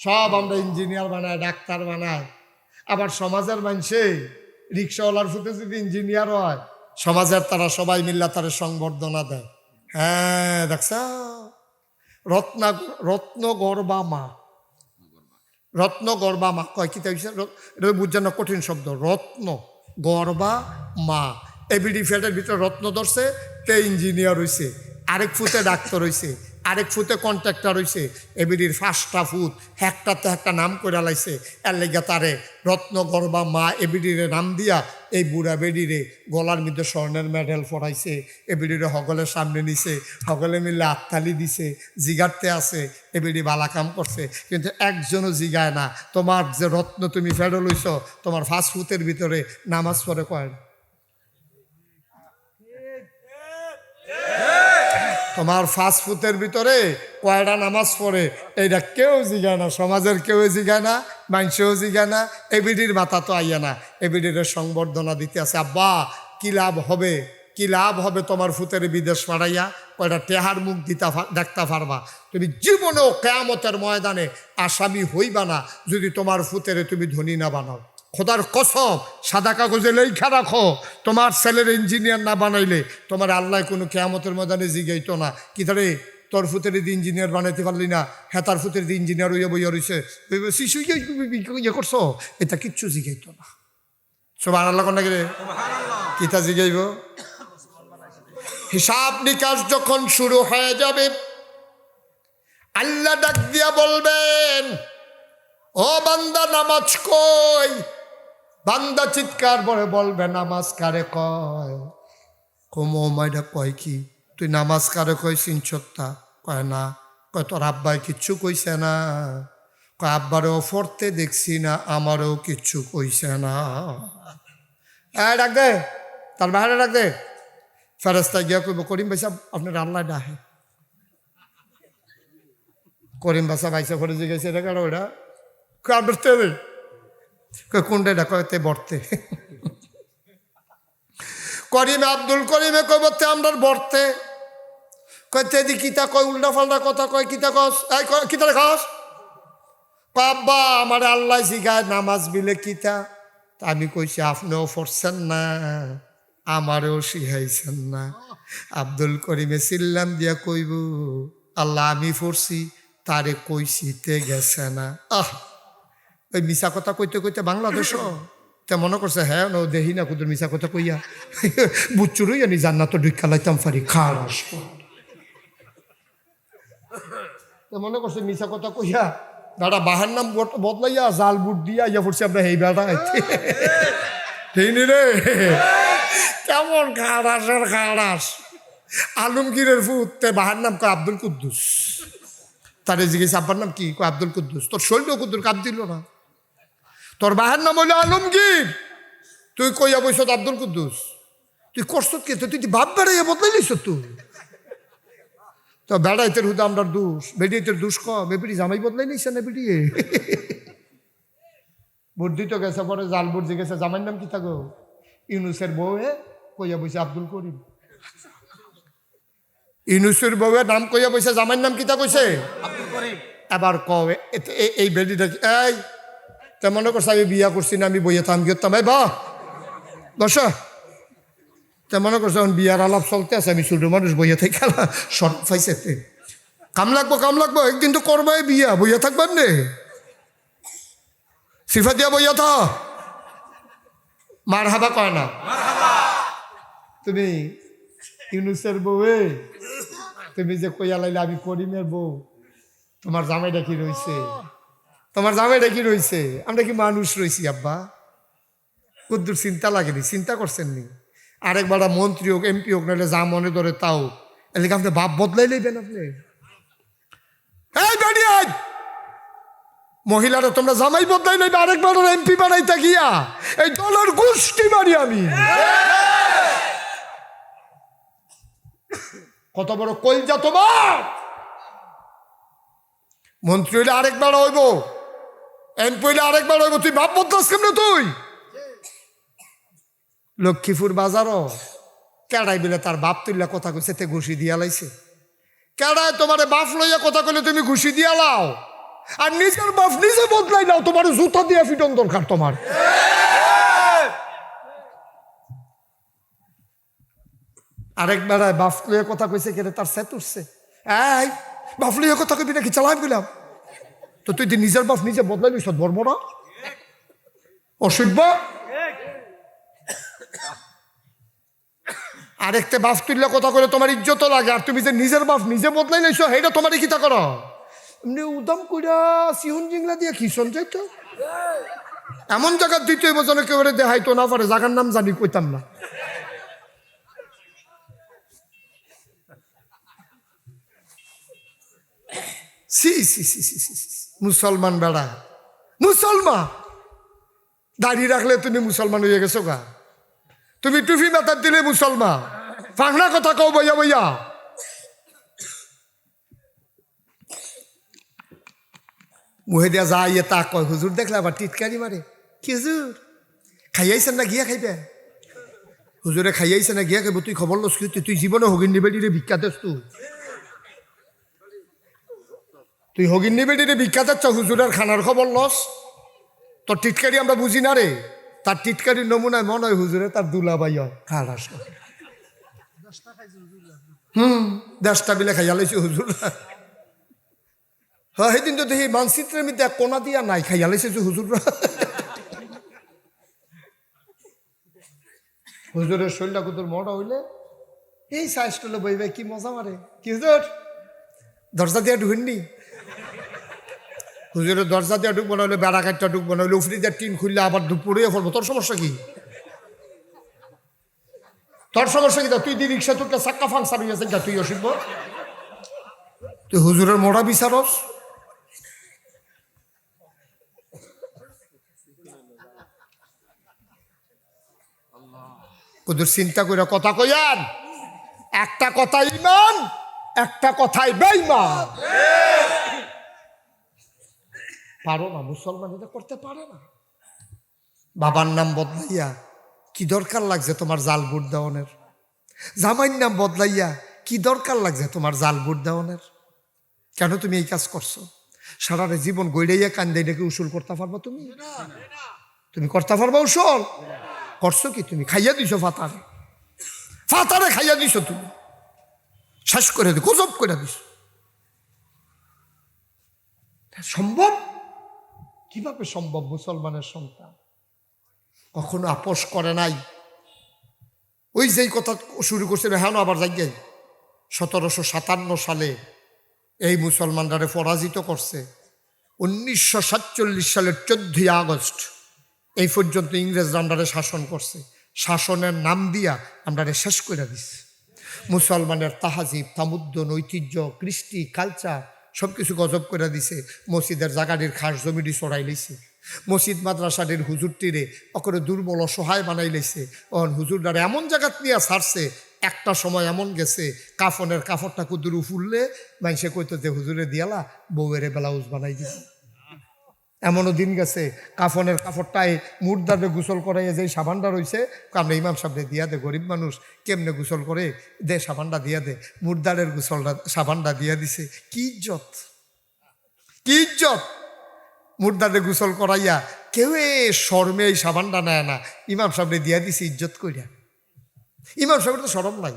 সব আমরা ইঞ্জিনিয়ার বানায় ডাক্তার বানায় আবার সমাজের মানুষে রিক্সাওয়ালার ফুটে যদি ইঞ্জিনিয়ার হয়, সমাজের তারা সবাই মিল্লা তারা সংবর্ধনা দেয়। হ্যাঁ দেখছ? রত্না রত্ন গর্বা মা। রত্ন গর্বা মা। কয় কি তাই এটা বুঝছেন কঠিন শব্দ। রত্ন গর্বা মা। এবিডি ফ্যাটের ভিতরে রত্ন ধরছে, তে ইঞ্জিনিয়ার হইছে। আরেক ফুতে ডাক্তার হইছে। আরেক ফুতে কন্ট্রাক্টর হইছে, এবিডির ফার্স্টটা ফুট হ্যাকটাতে একটা নাম করে লাইছে। এর লেগে তারে রত্ন গর্বা মা এবিডিরে নাম দিয়া এই বুড়া বেডিরে গলার মধ্যে স্বর্ণের মেডেল পড়াইছে এবিডিরে হগলের সামনে নিছে হগলে মিললে আত্মালি দিছে, জিগারতে আছে, এবিডি বালা কাম করছে। কিন্তু একজনও জিগায় না। তোমার যে রত্ন তুমি ফেরো লইছ, তোমার ফাস্ট ফুটের ভিতরে নামাজ পড়ে কয়। তোমার ফাস্ট ফুডের ভিতরে কয়টা নামাজ পড়ে? এইটা কেউ জিগায় না, সমাজের কেউ জিগায় না মানুষেও জিগায় না, এবিডির মাথা তো আইয়া না। এবিডির সংবর্ধনা দিতে আছে, আব্বা, কি লাভ হবে? কি লাভ হবে তোমার ফুতের বিদেশ পাড়াইয়া? কয়টা টেহার মুখ দিতা দেখতে পারবা? তুমি জীবনেও কেয়ামতের ময়দানে আসামি হইবা না, যদি তোমার ফুতেরে তুমি ধনী না বানাও। খোদার কসম, সাদা কাগজে লেখা রাখো। তোমার ছেলের ইঞ্জিনিয়ার না বানাইলে তোমার আল্লাহ কোনো কেয়ামতের ময়দানে জিগাইতো না। কি ধরে তোর ফুতের দি ইঞ্জিনিয়ার বানাইতে পারলি না। হ্যাঁ তার ফুতের দি ইঞ্জিনিয়ার হইয়া বইয়া রয়েছে শিশু ইয়ে করছ? এটা কিচ্ছু জিগাইতো না। সব আল্লাহ কন্যা গেলে কিতা জিগাইব? হিসাব নিকাশ যখন শুরু হয়ে যাবে, আল্লাহ ডাক দিয়া বলবেন, ও বান্দা, নামাজ কই? বান্দা চিৎকার করে বলবে, নামাজ কারে কয়? কমো মাইডা কয় কি? তুই নামাজ কারে কয় সিনচত্তা কয়, না। কয়, তোর আব্বাই কিচ্ছু কইছে না। কয়, আব্বারেও ফরতে দেখছি না, আমারও কিচ্ছু কইছে না। হ্যাঁ ডাক দে, তার বাইরে ডাক দে। ফেরস্তা গিয়া কইব, করিম ভাই সাহেব আপনার আল্লাহ ডাহে করিম বাসা ভাইসা করে জিজ্ঞাসা, এটা কারও ওটা কাটতে রে কোনটা এটা কয়তে বর্তে। করিম আব্দুল করিমে কই বর্তে আমরা বর্তে। কয়তে দি কিতা কয়, উল্টা ফাল্টা কথা কয়, কিতা কস, এই কিতা খাস? আব্বা, আমার আল্লাহ শিখায় নামাজ বিলে কিতা? আমি কইছি, আপনিও পড়ছেন না, আমারও শিখাইছেন না। আব্দুল করিমে সিল্লাম দিয়া কইব, আল্লাহ, আমি পড়ছি, তারে কইছি তে গেছে না। আহ! ওই মিশা কথা কইতে কইতে বাংলাদেশ তে মনে করছে হ্যাঁ ন দেহি না কুদুর মিশা কথা কইয়া। বুচ্চুরই আমি জান্নাত ঢুকা লাইতাম ফারি খার তো মনে করছে মিশা কথা কইয়া দাদা বাহার নাম বদলাইয়া জাল বুট দিয়া ইয়া পড়ছি আমরা এই বেড়া ঠিক রে। কেমন খাড়াসের খাড়াস আলমগীরের ফুট তে বাহার নাম কয় আব্দুল কুদ্দুস। তারে জিজ্ঞেস আব্বার নাম কি? কয় আব্দুল কুদ্দুস। তোর শৈল কুদ্দুর কাপ দিল না। তোর বাহার নাম হইল আলমগীর। তুই কইয়া বইস আব্দুল কুদ্দুস? তুই করছ কে? তুই তুই বাপ বেড়াইয়া বদলাই লিস তুই? তো বেড়াইতের হুদা আমরা দুষ বেডিয়েতের দোষ কম। এবিডি জামাই বদলাই নিছে না বেডিয়ে বুদ্ধি তো গেছে পরে জাল বুদ্ধি গেছে। জামাইর নাম কি থাকো? ইউনুসের বউয়ে কইয়া বইছে আব্দুল করিম? ইউনুসের বউয়ে নাম কইয়া বইছে জামাইর নাম কিতা কইছে এবার কবে এতে- এ- এই বেডিটা এই তা মনে করছে আমি বিয়া করছি না আমি বইয়ে থাম গিয়ে ভাই বা বস তা মনে করছে এখন বিয়ার আলাপ চলতে আছে আমি ছোট মানুষ বইয়ে থেকে খেলা শর্ট পাইছে। কাম লাগবো কাম লাগবো একদিন তো করবে বিয়া বইয়া থাকবেন নে। সিফা দিয়া বইয়া থা। মার হাবা কয় না? তুমি ইউনুসের বউয়ে তুমি যে কইয়া লাইলে আমি করিমের বউ তোমার জামাইটা কি রইছে? তোমার জামাইটা কি রইছে? আমরা কি মানুষ রইছি, আব্বা? কুদ্দুর চিন্তা লাগেনি, চিন্তা করছেন নি? আরেকবার মন্ত্রী হোক, এমপি হোক, নাহলে যা মনে ধরে তাও। এলাকা আপনি বাপ বদলাই লইবেন আপনি? মহিলারা, তোমরা জামাই বদলাই লইবে, আরেকবার এমপি বানাইতে গিয়া। এই দলের গোষ্ঠী বাড়ি আমি। কত বড় কলজা তোমার! মন্ত্রী হইলে আরেকবার হইব। হইলে আরেকবার হইব, তুই বাপ বদলাস কেমনে তুই? লক্ষ্মীপুর বাজারও কেডাই বিলে তার বাপ তুললা কথা কইছে, তে ঘুষি দিয়া লাইছে। কেডায় তোমারে বাপ লইয়া কথা কইলে তুমি ঘুষি দিয়া লাও। আর নিজের বাপ নিজে বদলাই নাও, তোমার জুতা দিয়া ফিটন দরকার তোমার। আরেক বেড়ায় বাপ লইয়া কথা কইছে কেন তার সেট উঠছে এই, বাপ লইয়া কথা কইবি নাকি চালাই গেলাম তো তুই যে নিজের বাপ নিজে বদলাই নিস বর্বর অসভ্য? আরেকটা বাপ তুললে কথা করে তোমার ইজ্জত লাগে, আর তুমি যে নিজের বাপ নিজে বদলাই লাইছো সেইটা তোমার কিতা করো? এমনি উদম কইরা সিহুন জিংলা দিয়ে খিসন যাইতো এমন জায়গার দ্বিতীয় বছর একেবারে দেখাইতো না পারে জায়গার নাম জানি, কইতাম না। সি সি সি সি সি সি। মুসলমান বেড়া। মুসলমান। দাড়ি রাখলে তুমি মুসলমান হয়ে গেছো গা। তুমি টুফি মাথার দিলে মুসলমান। ফাংনা কথা কও বইয়া বইয়া। মুহে দিয়া যা ইয়ে তা কয়, হুজুর দেখলে আবার টিটকারি মারে? কি হুজুর? খাইয়াইছেন না, গিয়া খাইবে? হুজুরে খাইয়াইছে না, গিয়া খাইব, তুই খবর লস তুই- জীবনে হগিন নিবেডি রে ভিক্ষা তুই তুই হগিন নিবেডি রে ভিক্ষা দিচ্ছ হুজুরের খানার খবর লস? তোর টিটকারি আমরা বুঝি না রে। তার টিটকারির নমুনায় মনে হয় হুজুরে তার দুলাবাই হয়। খারাস হুম, দেশটা বিলে খাইয়া লাইছি হুজুর। হ্যাঁ সেদিন তো দেখি মানচিত্রের মধ্যে কোনা দিয়া নাই, খাইয়া লাইছে যে হুজুররা হুজুরের শরীরটা কুতুর মোটা হইলে? এই সাইজ করলে বইবে কি মজা মারে। কি হুজুর? দরজা দিয়া ঢুকেননি? হুজুরের দরজা দিয়ে ঢুকবো না হলে বেড়া কাটটা ঢুকবো হলে উফরি দিয়ে টিন খুললে আবার দুপুরে ফেলব। তোর সমস্যা কি? তোর সমস্যা কি? তুই দি রিক্সা তুলতে চাক্কা ফাংশন হয়ে গেছে তুই অসিব তুই হুজুরের মোড়া বিচারস। কুদুর চিন্তা করে কথা কইয়ান, একটা কথা ইমান, একটা কথাই বেইমান পারো না, মুসলমান এটা করতে পারে না। বাবার নাম বদলাইয়া কি দরকার লাগছে তোমার জাল বুট দেওয়ানের? জামাইর নাম বদলাইয়া কি দরকার লাগছে তোমার জাল বুট দেওয়ানের? কেন তুমি এই কাজ করছ? সারারে জীবন গইড়াইয়া কান্দে এটাকে উসুল করতে পারবা তুমি? তুমি করতে পারবা উসল? করছ কি তুমি? খাইয়া দিছো ফাতারে। ফাতারে খাইয়া দিছো তুমি। শেষ করে দি গজব করে দিছো। সম্ভব? কীভাবে সম্ভব মুসলমানের সন্তান? কখনো আপোষ করে নাই। ওই যেই কথা শুরু করছিল হ্যাঁ আবার যাই সতেরোশো সাতান্ন সালে এই মুসলমানরা পরাজিত করছে। উনিশশো সাতচল্লিশ সালের চোদ্দই আগস্ট এই পর্যন্ত ইংরেজরা আমরারে শাসন করছে। শাসনের নাম দিয়া আমরারে শেষ করে দিচ্ছে মুসলমানের তাহাজিব, তামুদ্দন, ঐতিহ্য, কৃষ্টি কালচার সব কিছু গজব করে দিছে। মসজিদের জাগাডির খাস জমিটি সরাই লইছে। মসজিদ মাদ্রাসাটির হুজুরটিরে অকরে দুর্বল, অসহায় বানাই লইছে। অন হুজুরডারে এমন জায়গাত নিয়ে ছাড়ছে, একটা সময় এমন গেছে, কাফনের কাপড়টা কুদুরু ফুললে মানুষে কইতো যে, হুজুরে দিয়ালা, বউয়েরে ব্লাউজ বানাই দিছে এমনও দিন গেছে, কাফনের কাপড়টাই মুর্দারে গোসল করাইয়ে যে সাবানটা রয়েছে আমরা ইমাম সাহেবরে দিয়া দে, গরিব মানুষ, কেমনে গোসল করে দে সাবানটা দিয়া দে। মুর্দারের গোসলটা, সাবানটা দিয়া দিছে। কি ইজ্জত? কি ইজ্জত? মুর্দারে গোসল করাইয়া কেউ শর্মে এই সাবানটা নেয় না। ইমাম সাহেবরে দিয়া দিছে ইজ্জত করিয়া ইমাম সাহেবের তো সরম নাই।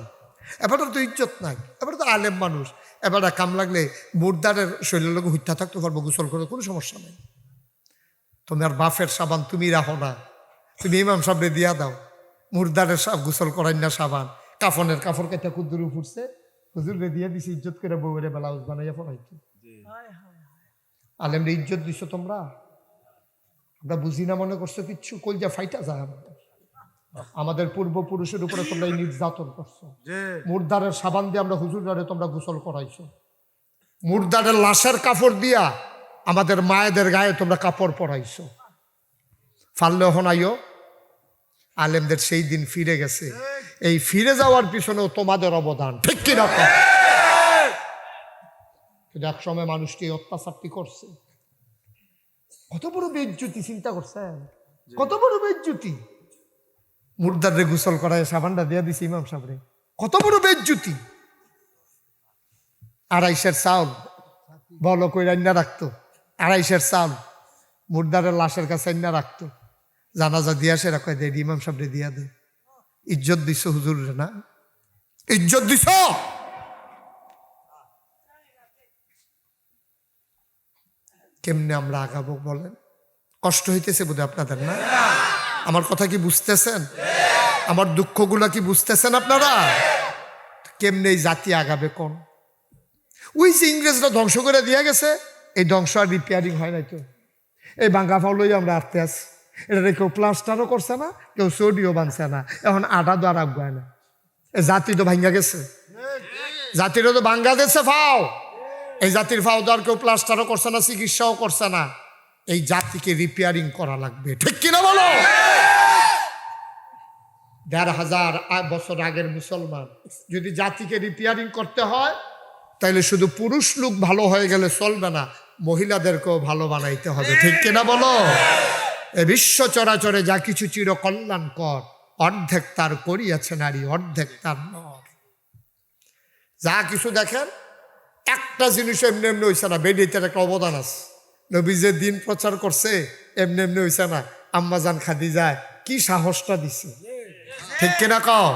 এবার তো ইজ্জত নাই। এবার তো আলেম মানুষ। এবার কাম লাগলে মুর্দারের শরীরের লোক হত্যা থাকতে পারব, গোসল করে কোনো সমস্যা নেই। তোমার বাফের সাবান তুমি রাখো না। তুমি ইমাম সাহেবরে দিয়া দাও। মুর্দারের সাব গোসল করাই না সাবান। কাফনের কাপড় কেটে কুদ্দুরু ফুটছে হুজুরে দিয়ে দিছি ইজ্জত করে বউরে ব্লাউজ বানাইয়া পড়াইছি আলেমরে ইজ্জত দিছো তোমরা? আমরা বুঝি না মনে করছ কিচ্ছু? কলজা ফাইটা যায় আমাদের। আমাদের পূর্বপুরুষের উপরে তোমরা এই নির্যাতন করছ। মুর্দারের সাবান দিয়ে আমরা হুজুরারে তোমরা গোসল করাইছো। মুর্দারের লাশের কাপড় দিয়া আমাদের মায়েদের গায়ে তোমরা কাপড় পরাইছো। ফাললে হনাইও আলেমদের সেই দিন ফিরে গেছে। এই ফিরে যাওয়ার পিছনেও তোমাদের অবদান। ঠিক কিনা কিন্তু এক সময় মানুষটি অত্যাচারটি করছে? কত বড় বেজ্জুতি চিন্তা করছেন? কত বড় বেজ্জুতি? মুর্দারে গোসল করায় সাবানটা দিয়া দিছে ইমাম সাবরে কত বড় বেজ্জুতি? আড়াইশের চাউল বলো কই রান্না রাখতো? আড়াইশের চাল, মুর্দারের লাশের কাছে না রাখতো। জানাজা দিয়া সে রাখা দেয় ইমাম সাহেবরে দিয়া দে ইজ্জত দিছ হুজুর না? ইজ্জত দিছ? কেমনে আমরা আগাবো বলেন? কষ্ট হইতেছে বোধ আপনাদের না? আমার কথা কি বুঝতেছেন? আমার দুঃখগুলা কি বুঝতেছেন আপনারা? কেমনে এই জাতি আগাবে কোন? ওই যে ইংরেজরা ধ্বংস করে দিয়ে গেছে এই ধ্বংস আর রিপেয়ারিং হয় নাই তো। এই বাঙ্গা ফাউলই আমরা আটতে আছি। এটা কেউ প্লাস্টারও করছে না, কেউ সোডিও বানছে না। এখন আটা তো আর আগুয়ায় না জাতি তো ভাঙ্গা গেছে। জাতিরও তো ভাঙ্গা দিচ্ছে ফাও। এই জাতির ফাও তো আর কেউ প্লাস্টারও করছে না, চিকিৎসাও করছে না। এই জাতিকে রিপেয়ারিং করা লাগবে। ঠিক কিনা বলো? দেড় হাজার বছর আগের মুসলমান। যদি জাতিকে রিপেয়ারিং করতে হয়, তাইলে শুধু পুরুষ লোক ভালো হয়ে গেলে চলবে না। মহিলাদেরকেও ভালো বানাইতে হবে, ঠিক কিনা বলো? এ বিশ্ব চরাচরে যা কিছু চির কল্যাণকর অর্ধেক তার করিয়াছে নারী, অর্ধেক তার নর। যা কিছু দেখেন, একটা জিনিস এমনি এমনি হয়েছে না, বেডিতের একটা অবদান আছে। নবী যে দিন প্রচার করছে, এমনি এমনি হয়েছে না। আম্মাজান খাদি যায় কি সাহসটা দিছে? ঠিক কিনা কও?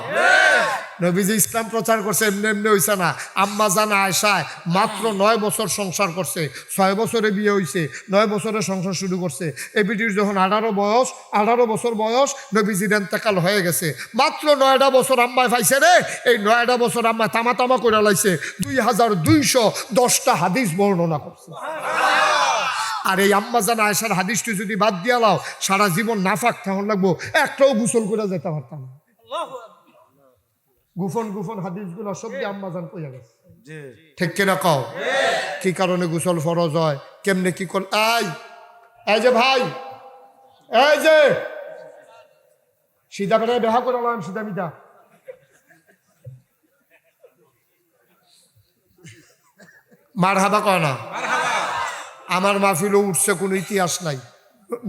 নবীজি ইসলাম প্রচার করছে, এমনি এমনি হয়েছে না। আম্মা জান আয়সায় মাত্র নয় বছর সংসার করছে, ছয় বছরে বিয়ে হয়েছে নয় বছরে সংসার শুরু করছে। এই বিটির যখন আঠারো বয়স, আঠারো বছর বয়স নবীজির এন্তেকাল হয়ে গেছে। মাত্র নয়টা বছর আম্মায় পাইছে রে, এই নয়টা বছর আম্মা তামা তামা করে লাইছে, দুই হাজার দুইশো দশটা হাদিস বর্ণনা করছে। আর এই আম্মাজান আয়সার হাদিসটি যদি বাদ দিয়া লাও, সারা জীবন নাফাক তখন লাগবো, একটাও গোসল করে যেতে পারতাম না। গুফন গুফন হাদিসগুলো সব দিয়ে আম্মাজান কইয়া গেছে। ঠিক কিনা কও? কি কারণে গোসল ফরজ হয়? কেমনে কি কর আই এই যে ভাই! এই যে! সিধা বেড়ায় বেহা করে আলাম সিধা মিতা মার হাবা কয় না? আমার মাহফিলও উঠছে কোনো ইতিহাস নাই।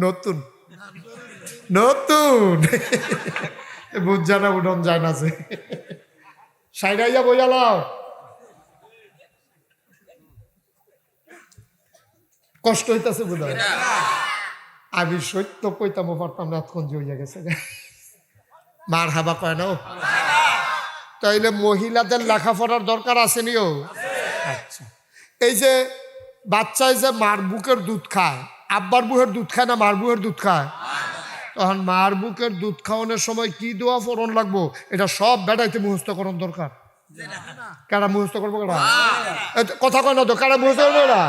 নতুন। নতুন! বুঝা না উঠন যায় না যে সাইডাইয়া বইয়ালাও কষ্ট হইতাছে বোধ আমি সত্য কইতাম পারতাম না, এতক্ষণ জইয়া গেছে। মার হাবা কয় না তাইলে মহিলাদের লেখাপড়ার দরকার আসেনিও আচ্ছা। এই যে বাচ্চায় যে মার বুকের দুধ খায়, আব্বার বুকের দুধ খায় না মার বুকের দুধ খায়? তখন মার বুকের দুধ খাওয়ানোর সময় কি দোয়া ফোরন লাগবো? এটা সব বেড়াইতে মুহস্ত করণ দরকার। কারা মুহস্ত করব কারা কথা কয় না তো কারা মুহস্ত করব না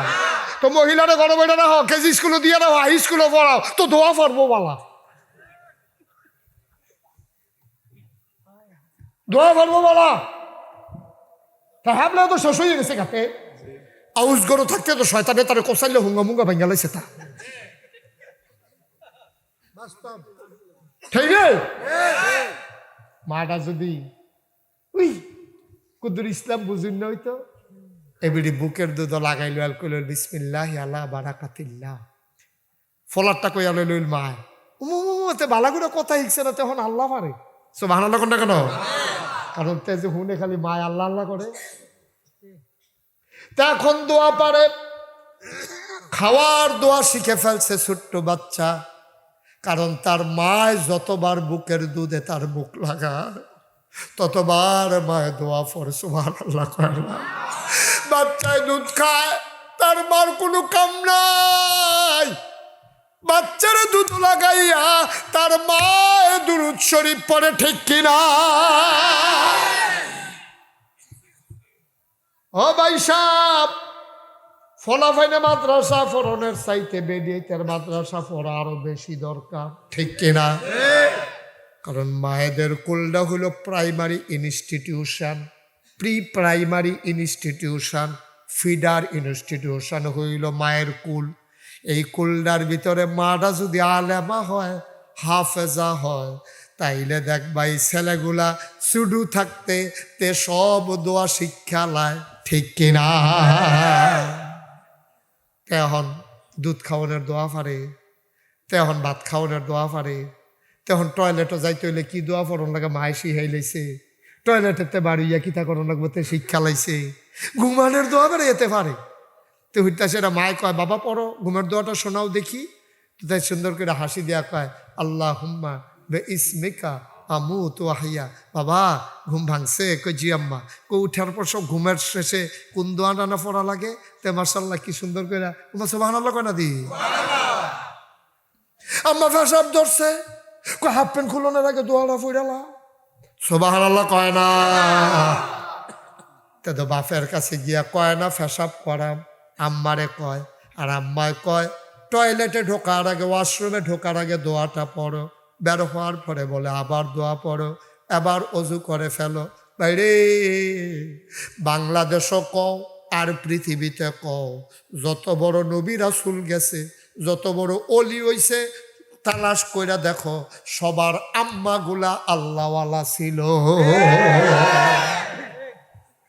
তো মহিলারা গরম এটা না হোক, কেজি স্কুলে দিয়ে না হাই স্কুলে পড়াও, তো দোয়া পড়ব বালা। দোয়া পড়ব বালা। তা হাবলে তো শেষ হয়ে গেছে গাতে আউস গরু থাকতে তো শয়তানে তারে কষাইলে হুঙ্গা মুঙ্গা ভাঙ্গা লাইছে তা। ঠিক রে মাটা যদি উই কুদুর ইসলাম বুঝুন না হইতো এবিডি বুকের দুধ লাগাইলো অ্যালকোহল বিসমিল্লাহ আল্লাহ বারাকাতিল্লাহ। ফলারটা কইয়া লইল লইল মায়। উমতে বালাগুলো কথা হিকছে না তখন আল্লাহ পারে। সো বাহানা কোনটা কেন? কারণ তে যে হুনে খালি মায় আল্লাহ আল্লাহ করে। তা এখন দোয়া পারে। খাওয়ার দোয়া শিখে ফেলছে ছোট্ট বাচ্চা। কারণ তার মায় যতবার বুকের দুধে তার মুখ লাগায়, ততবার মায় দোয়া পরে সুমার আল্লাহ করে না। বাচ্চায় দুধ খায়, তার মার কোনো কাম নাই। বাচ্চারা দুধ লাগাইয়া তার মায় দুরুদ শরীফ পরে ঠিক কিনা? ও ভাই সাহ ফলাফাইনে মাদ্রাসা ফরনের চাইতে বেরিয়ে মাদ্রাসা পড়া আরও বেশি দরকার। ঠিক কিনা? কারণ মায়েদের কুলটা হলো primary institution. Pre primary institution, feeder institution হইল মায়ের কুল। এই কুলটার ভিতরে মাটা যদি আলেমা হয়, হাফেজা হয়, তাইলে দেখবা এই ছেলেগুলা শুধু থাকতে তে সব দোয়া শিক্ষা লায়। ঠিক কিনা? তেহন দুধ খাওয়ানোর দোয়া পারে তেহন ভাত খাওয়ানোর দোয়া পারে তখন টয়লেটও যাইতে হইলে কি দোয়া পড়ন লাগে মায় শিহাই লাইছে। টয়লেটেতে বাড়ি ইয়া কিতা করন লাগবো তে শিক্ষা লাইছে। ঘুমানোর দোয়া বেড়ে যেতে পারে। তো হইতা সেটা মায় কয়, বাবা, পড়ো, ঘুমের দোয়াটা শোনাও দেখি। তাই সুন্দর করে হাসি দেয়া কয় আল্লাহ হুম্মা বে ইসমিকা আমু তো আহিয়া বাবা ঘুম ভাঙছে কই জি আম্মা। কই উঠার পর সব ঘুমের শেষে কোন দোয়া টানা পড়া লাগে? তে মার্শাল্লাহ কি সুন্দর করে তোমার সব হানাল্লা কয় না দি? আম্মা ফেসাব ধরছে। কই হাফ প্যান্ট খুলনের আগে দোয়াটা সোবাহান আল্লাহ কয় না। তে তো বাপের কাছে গিয়া কয় না ফেসাব করাম। আম্মারে কয় আর আম্মায় কয় টয়লেটে ঢোকার আগে ওয়াশরুমে ঢোকার আগে দোয়াটা পড়ো। বের হওয়ার পরে বলে, আবার দোয়া পড়ো এবার অজু করে ফেলো। বাইরে বাংলাদেশও কও আর পৃথিবীতে কও, যত বড় নবী রাসুল গেছে, যত বড় অলি হইছে, তালাশ কইরা দেখো, সবার আম্মাগুলা আল্লাহওয়ালা ছিল।